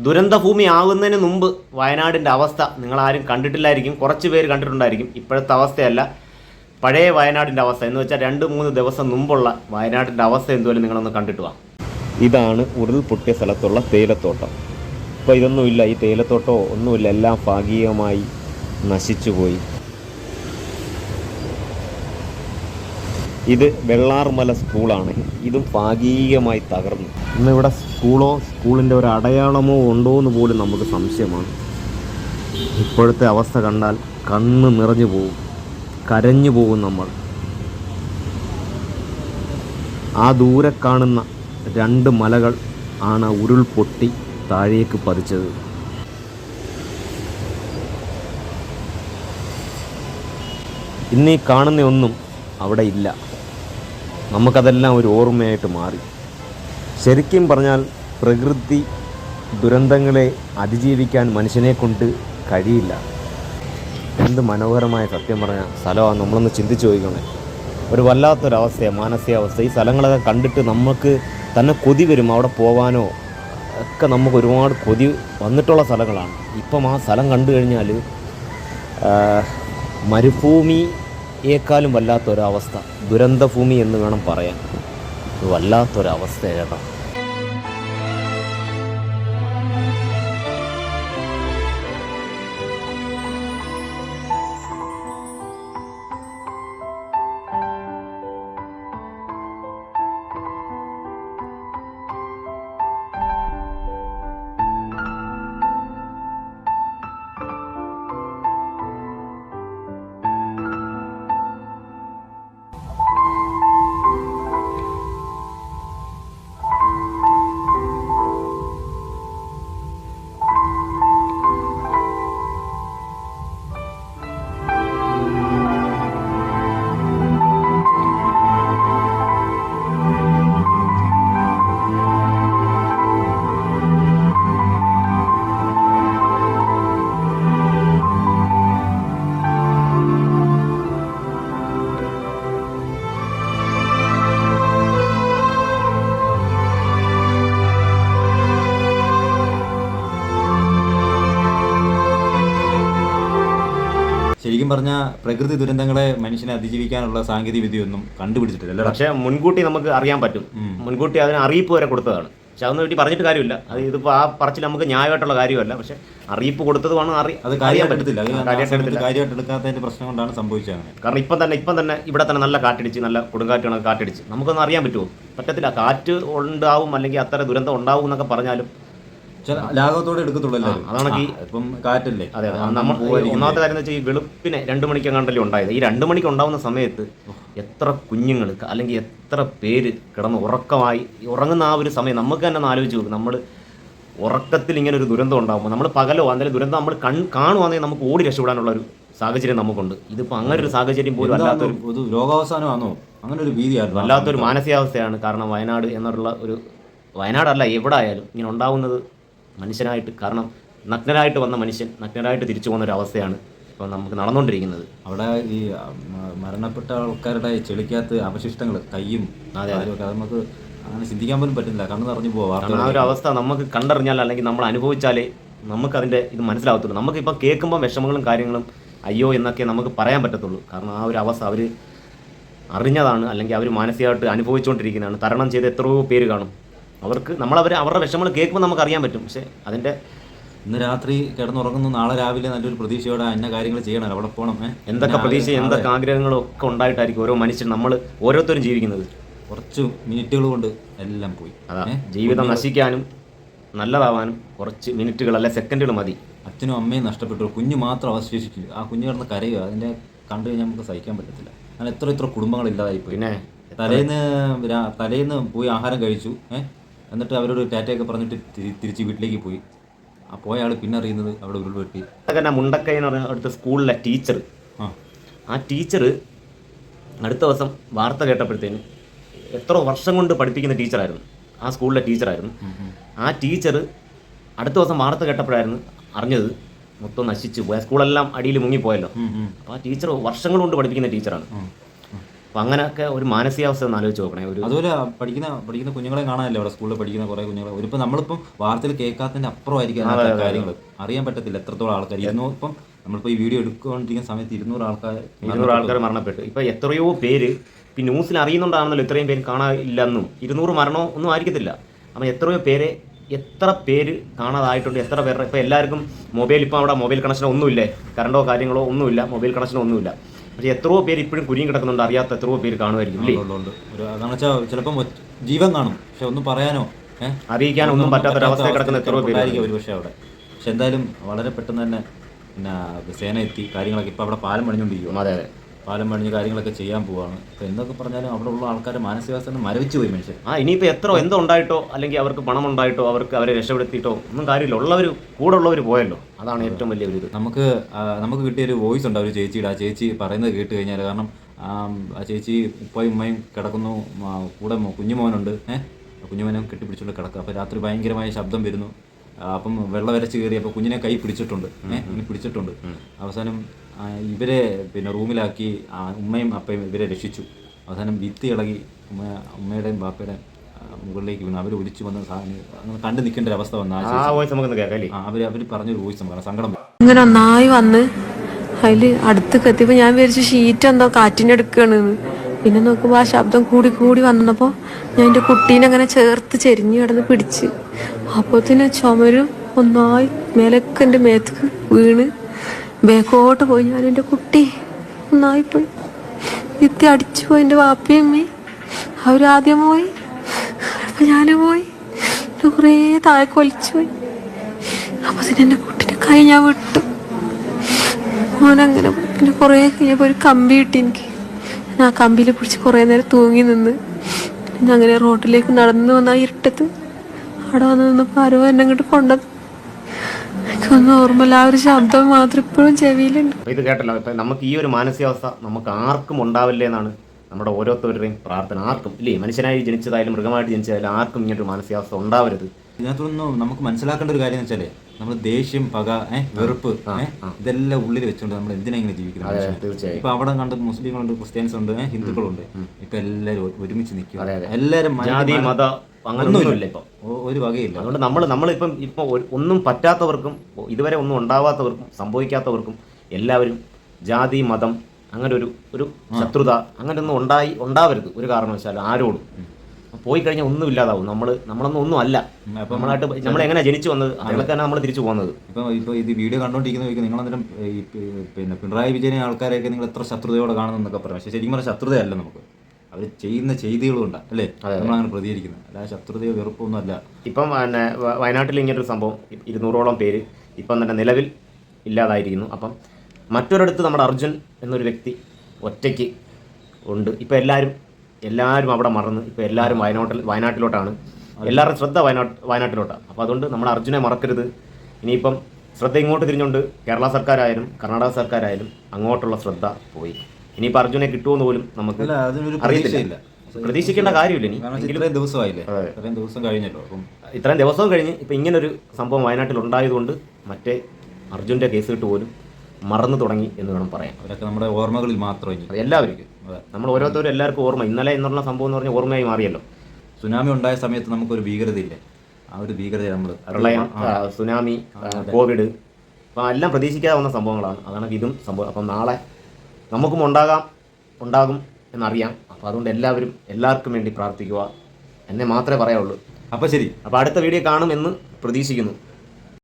ദുരന്തഭൂമി ആകുന്നതിന് മുമ്പ് വയനാടിന്റെ അവസ്ഥ നിങ്ങളാരും കണ്ടിട്ടില്ലായിരിക്കും. കുറച്ച് പേര് കണ്ടിട്ടുണ്ടായിരിക്കും. ഇപ്പോഴത്തെ അവസ്ഥയല്ല. പഴയ വയനാടിന്റെ അവസ്ഥ എന്ന് വെച്ചാൽ രണ്ട് മൂന്ന് ദിവസം മുമ്പുള്ള വയനാടിന്റെ അവസ്ഥ എന്തുവരും നിങ്ങളൊന്ന് കണ്ടിട്ട് വാ. ഇതാണ് ഉരുൾപൊട്ടിയ സ്ഥലത്തുള്ള തേയിലത്തോട്ടം. ഇപ്പോൾ ഇതൊന്നുമില്ല. ഈ തേയിലത്തോട്ടമോ ഒന്നുമില്ല. എല്ലാം ഭാഗികമായി നശിച്ചുപോയി. ഇത് വെള്ളാർമല സ്കൂളാണ്. ഇതും ഭാഗികമായി തകർന്നു. ഇന്നിവിടെ സ്കൂളോ സ്കൂളിന്റെ ഒരു അടയാളമോ ഉണ്ടോ എന്ന് പോലും നമുക്ക് സംശയമാണ്. ഇപ്പോഴത്തെ അവസ്ഥ കണ്ടാൽ കണ്ണ് നിറഞ്ഞു പോകും. കരഞ്ഞു പോകും നമ്മൾ. ആ ദൂരെ കാണുന്ന രണ്ട് മലകൾ ആണ് ഉരുൾപൊട്ടി താഴേക്ക് പതിച്ചത്. ഇന്നീ കാണുന്ന ഒന്നും അവിടെ ഇല്ല. നമുക്കതെല്ലാം ഒരു ഓർമ്മയായിട്ട് മാറി. ശരിക്കും പറഞ്ഞാൽ പ്രകൃതി ദുരന്തങ്ങളെ അതിജീവിക്കാൻ മനുഷ്യനെ കൊണ്ട് കഴിയില്ല. എന്ത് മനോഹരമായ സത്യം പറഞ്ഞ സ്ഥലമാണ് നമ്മളൊന്ന് ചിന്തിച്ച് നോക്കണേ ഒരു വല്ലാത്തൊരവസ്ഥയാണ് മാനസികാവസ്ഥ. ഈ സ്ഥലങ്ങളൊക്കെ കണ്ടിട്ട് നമുക്ക് തന്നെ കൊതി വരും അവിടെ പോകാനോ ഒക്കെ നമുക്ക് ഒരുപാട് കൊതി വന്നിട്ടുള്ള സ്ഥലങ്ങളാണ്. ഇപ്പം ആ സ്ഥലം കണ്ടു കഴിഞ്ഞാൽ മരുഭൂമിയേക്കാളും വല്ലാത്തൊരവസ്ഥ. ദുരന്തഭൂമി എന്ന് വേണം പറയാൻ. വല്ലാത്തൊരവസ്ഥ ചേട്ടാ പറഞ്ഞാൽ പ്രകൃതി ദുരന്തങ്ങളെ മനുഷ്യനെ അതിജീവിക്കാനുള്ള സാങ്കേതിക വിദ്യയൊന്നും കണ്ടുപിടിച്ചിട്ടില്ല പക്ഷെ മുൻകൂട്ടി നമുക്ക് അറിയാൻ പറ്റും. മുൻകൂട്ടി അതിന് അറിയിപ്പ് വരെ കൊടുത്തതാണ്. പക്ഷെ അതൊന്നും വേണ്ടി പറഞ്ഞിട്ട് കാര്യമില്ല. അത് ഇതിപ്പോൾ ആ പറച്ചിൽ നമുക്ക് ന്യായമായിട്ടുള്ള കാര്യമല്ല. പക്ഷെ അറിയിപ്പ് കൊടുത്തതുമാണ് അറി അത് കാര്യം പറ്റത്തില്ല. കാര്യമായിട്ട് എടുക്കാത്തതിന്റെ പ്രശ്നം കൊണ്ടാണ് സംഭവിച്ചത് കാരണം ഇപ്പം തന്നെ ഇപ്പം തന്നെ ഇവിടെ തന്നെ നല്ല കാറ്റടിച്ച് നല്ല കൊടുങ്കാറ്റാണ് കാറ്റടിച്ച്. നമുക്കൊന്നും അറിയാൻ പറ്റുമോ? പറ്റത്തില്ല. കാറ്റ് ഉണ്ടാവും അല്ലെങ്കിൽ അത്ര ദുരന്തം ഉണ്ടാവും എന്നൊക്കെ പറഞ്ഞാലും ലാഘവത്തോടെ എടുക്കത്തുള്ളൂ അതാണ് ഇപ്പം കാറ്റല്ലേ. അതെ നമ്മൾ ഒന്നാമത്തെ കാര്യം എന്ന് വെച്ചാൽ ഈ വെളുപ്പിനെ രണ്ട് മണിക്കെങ്ങാണ്ടല്ലേ ഉണ്ടായത്. ഈ രണ്ട് മണിക്ക് ഉണ്ടാവുന്ന സമയത്ത് എത്ര കുഞ്ഞുങ്ങൾ അല്ലെങ്കിൽ എത്ര പേര് കിടന്ന് ഉറക്കമായി ഉറങ്ങുന്ന ആ ഒരു സമയം നമുക്ക് തന്നെ ഒന്ന് ആലോചിച്ച് നോക്കും. നമ്മൾ ഉറക്കത്തിൽ ഇങ്ങനെ ഒരു ദുരന്തം ഉണ്ടാകുമ്പോൾ നമ്മൾ പകലോ അല്ലെങ്കിൽ ദുരന്തം നമ്മൾ കൺ കാണുവാണെങ്കിൽ നമുക്ക് ഓടി രക്ഷപ്പെടാനുള്ള ഒരു സാഹചര്യം നമുക്കുണ്ട്. ഇതിപ്പോൾ അങ്ങനെ ഒരു സാഹചര്യം പോലും അല്ലാത്ത അല്ലാത്തൊരു ഒരു രോഗാവസാനമാണോ? അങ്ങനെ ഒരു ഭീതിയായിരുന്നു വല്ലാത്തൊരു മാനസികാവസ്ഥയാണ്. കാരണം വയനാട് എന്നുള്ള ഒരു വയനാടല്ല എവിടെ ആയാലും ഇങ്ങനെ ഉണ്ടാവുന്നത് മനുഷ്യനായിട്ട് കാരണം നഗ്നരായിട്ട് വന്ന മനുഷ്യൻ നഗ്നരായിട്ട് തിരിച്ചു പോകുന്ന ഒരു അവസ്ഥയാണ് ഇപ്പോൾ നമുക്ക് നടന്നുകൊണ്ടിരിക്കുന്നത് അവിടെ ഈ മരണപ്പെട്ട ആൾക്കാരുടെ ചെളിക്കകത്ത് അവശിഷ്ടങ്ങൾ കയ്യും അതെ, നമുക്ക് അങ്ങനെ ചിന്തിക്കാൻ പോലും പറ്റുന്നില്ല. കണ്ണു നിറഞ്ഞു പോവാ കാരണം ആ ഒരു അവസ്ഥ നമുക്ക് കണ്ടറിഞ്ഞാൽ അല്ലെങ്കിൽ നമ്മൾ അനുഭവിച്ചാലേ നമുക്ക് അതിന്റെ ഇത് മനസ്സിലാവത്തുള്ളൂ. നമുക്കിപ്പോൾ കേൾക്കുമ്പോൾ വിഷമങ്ങളും കാര്യങ്ങളും അയ്യോ എന്നൊക്കെ നമുക്ക് പറയാൻ പറ്റത്തുള്ളൂ. കാരണം ആ ഒരു അവസ്ഥ അവർ അറിഞ്ഞതാണ് അല്ലെങ്കിൽ അവർ മാനസികമായിട്ട് അനുഭവിച്ചുകൊണ്ടിരിക്കുന്നതാണ് തരണം ചെയ്ത് എത്രയോ പേര് കാണും. അവർക്ക് നമ്മളവർ അവരുടെ വിഷമങ്ങൾ കേൾക്കുമ്പോൾ നമുക്ക് അറിയാൻ പറ്റും. പക്ഷേ അതിന്റെ ഇന്ന് രാത്രി കിടന്നുറങ്ങുന്നു നാളെ രാവിലെ നല്ലൊരു പ്രതീക്ഷയോടെ അന്ന കാര്യങ്ങൾ ചെയ്യണം അവിടെ പോകണം എന്തൊക്കെ പ്രതീക്ഷ എന്തൊക്കെ ആഗ്രഹങ്ങളും ഒക്കെ ഉണ്ടായിട്ടായിരിക്കും ഓരോ മനുഷ്യൻ നമ്മൾ ഓരോരുത്തരും ജീവിക്കുന്നത്. കുറച്ച് മിനിറ്റുകൾ കൊണ്ട് എല്ലാം പോയി അതാ ജീവിതം നശിക്കാനും നല്ലതാവാനും കുറച്ച് മിനിറ്റുകൾ അല്ലെ സെക്കൻഡുകൾ മതി. അച്ഛനും അമ്മയും നഷ്ടപ്പെട്ടു കുഞ്ഞു മാത്രം അവശേഷിച്ചു ആ കുഞ്ഞ് കിടന്ന് കരയുക അതിന്റെ കണ്ടു കഴിഞ്ഞാൽ നമുക്ക് സഹിക്കാൻ പറ്റത്തില്ല. അങ്ങനെ എത്ര എത്ര കുടുംബങ്ങൾ ഇല്ലാതായി പോയി പിന്നെ തലേന്ന് തലേന്ന് പോയി ആഹാരം കഴിച്ചു ഏഹ് എന്നിട്ട് അവരോട് ടാറ്റയൊക്കെ പറഞ്ഞിട്ട് തിരി- തിരിച്ച് വീട്ടിലേക്ക് പോയി. ആ പോയ ആൾ പിന്നെ അറിയുന്നത് അവിടെ ഉരുൾപൊട്ടി തന്നെ മുണ്ടക്കൈ എന്ന് പറഞ്ഞ അടുത്ത സ്കൂളിലെ ടീച്ചർ ആ. ആ ടീച്ചർ അടുത്ത ദിവസം വാർത്ത കേട്ടപ്പോഴത്തേന് എത്ര വർഷം കൊണ്ട് പഠിപ്പിക്കുന്ന ടീച്ചറായിരുന്നു. ആ സ്കൂളിലെ ടീച്ചറായിരുന്നു. ആ ടീച്ചർ അടുത്ത ദിവസം വാർത്ത കേട്ടപ്പോഴായിരുന്നു അറിഞ്ഞത് മൊത്തം നശിച്ചു പോയ. സ്കൂളെല്ലാം അടിയിൽ മുങ്ങിപ്പോയല്ലോ. അപ്പോൾ ആ ടീച്ചർ വർഷങ്ങൾ കൊണ്ട് പഠിപ്പിക്കുന്ന ടീച്ചറാണ്. അപ്പം അങ്ങനെയൊക്കെ ഒരു മാനസികാവസ്ഥ ഒന്ന് ആലോചിച്ച് നോക്കണേ. ഒരു അതുപോലെ പഠിക്കുന്ന പഠിക്കുന്ന കുഞ്ഞുങ്ങളെ കാണാനല്ലേ അവിടെ സ്കൂളിൽ പഠിക്കുന്ന കുറേ കുഞ്ഞുങ്ങളെ? ഒരിപ്പോൾ നമ്മളിപ്പം വാർത്തയിൽ കേൾക്കാത്തതിന്റെ അപ്പുറമായിരിക്കും കാര്യങ്ങൾ. അറിയാൻ പറ്റത്തില്ല എത്രത്തോളം ആൾക്കാർ ഇരുന്നൂറ് ഇപ്പം നമ്മളിപ്പോൾ ഈ വീഡിയോ എടുക്കുകൊണ്ടിരിക്കുന്ന സമയത്ത് ഇരുന്നൂറ് ആൾക്കാർ ഇരുന്നൂറ് ആൾക്കാർ മരണപ്പെട്ടു. ഇപ്പൊ എത്രയോ പേര് ഇപ്പം ന്യൂസിൽ അറിയുന്നുണ്ടാണെന്നല്ലോ ഇത്രയും പേര് കാണാനില്ലെന്നും. ഇരുന്നൂറ് മരണമോ ഒന്നും ആയിരിക്കത്തില്ല. അപ്പം എത്രയോ പേരെ എത്ര പേര് കാണാതായിട്ടുണ്ട് എത്ര പേരുടെ ഇപ്പോൾ എല്ലാവർക്കും മൊബൈൽ ഇപ്പം അവിടെ മൊബൈൽ കണക്ഷനോ ഒന്നുമില്ലേ കറണ്ടോ കാര്യങ്ങളോ ഒന്നുമില്ല മൊബൈൽ കണക്ഷനോ ഒന്നുമില്ല പക്ഷേ എത്രയോ പേര് ഇപ്പോഴും കുരുങ്ങി കിടക്കുന്നുണ്ട്. അറിയാത്ത എത്രയോ പേര് കാണുമായിരിക്കും ഇല്ലേ? അതാണെന്ന് വെച്ചാൽ ചിലപ്പം ജീവൻ കാണും. പക്ഷെ ഒന്നും പറയാനോ? അറിയിക്കാൻ ഒന്നും പറ്റാത്തൊരവസ്ഥയിൽ കിടക്കുന്ന എത്രയോ പേരായിരിക്കും ഒരു പക്ഷേ അവിടെ. പക്ഷെ എന്തായാലും വളരെ പെട്ടെന്ന് തന്നെ പിന്നെ സേന എത്തി. കാര്യങ്ങളൊക്കെ ഇപ്പം അവിടെ പാലം പണിഞ്ഞുകൊണ്ടിരിക്കും അതെ അതെ. പാലം പണിഞ്ഞ് കാര്യങ്ങളൊക്കെ ചെയ്യാൻ പോവാണ്. അപ്പൊ എന്തൊക്കെ പറഞ്ഞാലും അവിടെ ഉള്ള ആൾക്കാർ മാനസികാവസ്ഥ മരവിച്ചു പോയി മനുഷ്യൻ. ആ ഇനിയിപ്പോൾ എത്ര എന്തോ ഉണ്ടായിട്ടോ അല്ലെങ്കിൽ അവർക്ക് പണം ഉണ്ടായിട്ടോ അവർക്ക് അവരെ രക്ഷപ്പെടുത്തിയിട്ടോ ഒന്നും കാര്യമില്ല. ഉള്ളവർ കൂടെ ഉള്ളവർ പോയല്ലോ. അതാണ് ഏറ്റവും വലിയ ഒരു ഇത്. നമുക്ക് കിട്ടിയ നമുക്ക് കിട്ടിയൊരു വോയിസ് ഉണ്ട് ഒരു ചേച്ചിയുടെ. ആ ചേച്ചി പറയുന്നത് കേട്ട് കഴിഞ്ഞാൽ കാരണം ആ, ചേച്ചി ഉപ്പയും ഉമ്മയും കിടക്കുന്നു കൂടെ കുഞ്ഞുമോനുണ്ട്. ഏഹ് കുഞ്ഞുമോനും കെട്ടിപ്പിടിച്ചുകൊണ്ട് കിടക്കുക. അപ്പോൾ രാത്രി ഭയങ്കരമായ ശബ്ദം വരുന്നു. അപ്പം വെള്ളം വരച്ച് കയറി അപ്പോൾ കുഞ്ഞിനെ കൈ പിടിച്ചിട്ടുണ്ട്. ഏഹ് ഇനി പിടിച്ചിട്ടുണ്ട്. അവസാനം ഇവരെ പിന്നെ റൂമിലാക്കി ഉമ്മയും അപ്പയും ഇവരെ രക്ഷിച്ചു. അവസാനം ഭിത്തി ഇളകി ഉമ്മ ഉമ്മയുടെയും ബാപ്പയുടെയും മുകളിലേക്ക് വീണു. അവർ ഒലിച്ചു വന്ന സാധനം അങ്ങനെ കണ്ടു നിൽക്കേണ്ട ഒരു അവസ്ഥ വന്ന അവർ അവർ പറഞ്ഞൊരു വോയിസ് നമുക്ക് സങ്കടം. ഇങ്ങനെ ഒന്നായി വന്ന് അതിൽ അടുത്ത് കത്തിയപ്പോൾ ഞാൻ വിചാരിച്ചു ഷീറ്റ് എന്തോ കാറ്റിനെടുക്കുകയാണ് പിന്നെ നോക്കുമ്പോൾ ആ ശബ്ദം കൂടി കൂടി വന്നപ്പോൾ ഞാൻ എന്റെ കുട്ടീനെ അങ്ങനെ ചേർത്ത് ചെരിഞ്ഞ് കിടന്ന് പിടിച്ച്. അപ്പോത്തിന് ചുമരും ഒന്നായി മേലൊക്കെ എന്റെ മേത്തേക്ക് വീണ്. ബേക്കോട്ട് പോയി ഞാൻ എന്റെ കുട്ടി ഒന്നായി പോയി. ഇത്തി അടിച്ചു പോയി എന്റെ വാപ്പയും അമ്മയും. അവരാദ്യം പോയി അപ്പം ഞാൻ പോയി. കുറേ താഴെ കൊലിച്ചു പോയി. അപ്പൊ പിന്നെ എന്റെ കുട്ടിനെ കൈ ഞാൻ വിട്ടു. ഓനങ്ങനെ. പിന്നെ കുറേ കഴിഞ്ഞപ്പോൾ ഒരു കമ്പി കിട്ടി എനിക്ക്. ഞാൻ ആ കമ്പിയിൽ പിടിച്ച് കുറേ നേരം തൂങ്ങി നിന്ന്. അങ്ങനെ റോഡിലേക്ക് നടന്നു വന്ന ഇരുട്ടത്ത് അവിടെ വന്ന് നിന്നപ്പോൾ ആരോ എന്നെ അങ്ങോട്ട് കൊണ്ടത്. എനിക്കൊന്നും ഓർമ്മയില്ല ആ ഒരു ശബ്ദം മാത്രം ഇപ്പോഴും ചെവിയിലുണ്ട്. ഇത് കേട്ടല്ലോ ഇപ്പം നമുക്ക് ഈ ഒരു മാനസികാവസ്ഥ നമുക്ക് ആർക്കും ഉണ്ടാവില്ലേ എന്നാണ് നമ്മുടെ ഓരോരുത്തരുടെയും പ്രാർത്ഥന. ആർക്കും ഇല്ലേ മനുഷ്യനായി ജനിച്ചതായാലും മൃഗമായിട്ട് ജനിച്ചതായാലും ആർക്കും ഇങ്ങനൊരു മാനസികാവസ്ഥ ഉണ്ടാവരുത്. ഇതിനകത്തൊന്നും നമുക്ക് മനസ്സിലാക്കേണ്ട ഒരു കാര്യം എന്ന് വെച്ചാൽ നമ്മൾ ദേഷ്യം പക ഏഹ് വെറുപ്പ് ഇതെല്ലാം ഉള്ളിൽ വെച്ചുകൊണ്ട് നമ്മൾ എന്തിനാ ഇങ്ങനെ ജീവിക്കുന്നത് ഇപ്പൊ അവിടെ കണ്ട് മുസ്ലിങ്ങളുണ്ട് ക്രിസ്ത്യൻസ് ഉണ്ട് ഹിന്ദുക്കളുണ്ട്. ഇപ്പൊ എല്ലാവരും ഒരുമിച്ച് നിൽക്കും. എല്ലാവരും ഒന്നുമില്ല. ഇപ്പം. ഒരു വകയില്ല. അതുകൊണ്ട് നമ്മൾ നമ്മളിപ്പം ഇപ്പം ഒന്നും പറ്റാത്തവർക്കും ഇതുവരെ ഒന്നും ഉണ്ടാവാത്തവർക്കും സംഭവിക്കാത്തവർക്കും എല്ലാവരും ജാതി മതം അങ്ങനെ ഒരു ഒരു ശത്രുത അങ്ങനെ ഒന്നും ഉണ്ടായി ഉണ്ടാവരുത് ഒരു കാരണവശാലും ആരോടും. പോയി കഴിഞ്ഞാൽ ഒന്നും ഇല്ലാതാവും. നമ്മൾ നമ്മളൊന്നും ഒന്നും അല്ല. നമ്മളായിട്ട് നമ്മൾ എങ്ങനെ ജനിച്ചു വന്നത്? അതിലൊക്കെ തന്നെ നമ്മൾ തിരിച്ചു പോകുന്നത് ഇപ്പൊ ഇപ്പൊ ഇത് വീഡിയോ കണ്ടോണ്ടിരിക്കുന്ന നിങ്ങൾ അന്നേരം ഈ പിന്നെ പിണറായി വിജയനെ ആൾക്കാരെയൊക്കെ നിങ്ങൾ എത്ര ശത്രുതയോടെ കാണുന്നതെന്നൊക്കെ പറയാം. പക്ഷെ ശരിക്കും പറഞ്ഞാൽ ശത്രുതയല്ല നമുക്ക്. അവർ ചെയ്യുന്ന ചെയ്തികളും ഉണ്ട് അല്ലേ നമ്മളങ്ങനെ പ്രതികരിക്കുന്നത്. അല്ല ശത്രുതയോ വെറുപ്പൊന്നും അല്ല ഇപ്പം പിന്നെ വയനാട്ടിൽ ഇങ്ങനൊരു സംഭവം ഇരുന്നൂറോളം പേര് ഇപ്പം തന്നെ നിലവിൽ ഇല്ലാതായിരിക്കുന്നു. അപ്പം മറ്റൊരിടത്ത് നമ്മുടെ അർജുൻ എന്നൊരു വ്യക്തി ഒറ്റയ്ക്ക് ഉണ്ട്. ഇപ്പം എല്ലാവരും എല്ലാവരും അവിടെ മറന്ന് ഇപ്പം എല്ലാവരും വയനാട്ടിൽ വയനാട്ടിലോട്ടാണ്. എല്ലാവരുടെയും ശ്രദ്ധ വയനാട്ട് വയനാട്ടിലോട്ടാണ് അപ്പോൾ അതുകൊണ്ട് നമ്മുടെ അർജുനെ മറക്കരുത്. ഇനിയിപ്പം ശ്രദ്ധ ഇങ്ങോട്ട് തിരിഞ്ഞുകൊണ്ട് കേരള സർക്കാരായാലും കർണാടക സർക്കാരായാലും അങ്ങോട്ടുള്ള ശ്രദ്ധ പോയി. ഇനിയിപ്പോൾ അർജുനെ കിട്ടുമെന്ന് പോലും നമുക്ക് അറിയത്തില്ല. പ്രതീക്ഷിക്കേണ്ട കാര്യമില്ല ഇനി. ഇത്രയും ദിവസമായില്ലേ? ഇത്രയും ദിവസം കഴിഞ്ഞല്ലോ അപ്പം ഇത്രയും ദിവസവും കഴിഞ്ഞ് ഇപ്പം ഇങ്ങനൊരു സംഭവം വയനാട്ടിൽ ഉണ്ടായതുകൊണ്ട് മറ്റേ അർജുന്റെ കേസ് കിട്ട് പോലും മറന്നു തുടങ്ങി എന്ന് വേണം പറയാം അവരൊക്കെ നമ്മുടെ ഓർമ്മകളിൽ മാത്രം ഇനി. എല്ലാവർക്കും. നമ്മൾ ഓരോരുത്തരും എല്ലാവർക്കും ഓർമ്മ. ഇന്നലെ എന്നുള്ള സംഭവം എന്ന് പറഞ്ഞാൽ ഓർമ്മയായി മാറിയല്ലോ. സുനാമി ഉണ്ടായ സമയത്ത് നമുക്കൊരു ഭീകരതയില്ലേ? ആ ഒരു ഭീകരത നമ്മൾ പ്രളയം സുനാമി കോവിഡ് അപ്പം എല്ലാം പ്രതീക്ഷിക്കാതെ വന്ന സംഭവങ്ങളാണ്. അതാണ് ഇതും സംഭവം. അപ്പം നാളെ നമുക്കും ഉണ്ടാകാം ഉണ്ടാകും എന്നറിയാം. അപ്പോൾ അതുകൊണ്ട് എല്ലാവരും എല്ലാവർക്കും വേണ്ടി പ്രാർത്ഥിക്കുക. എന്നെ മാത്രമേ പറയാവുള്ളൂ. അപ്പോൾ ശരി. അപ്പോൾ അടുത്ത വീഡിയോ കാണുമെന്ന് പ്രതീക്ഷിക്കുന്നു.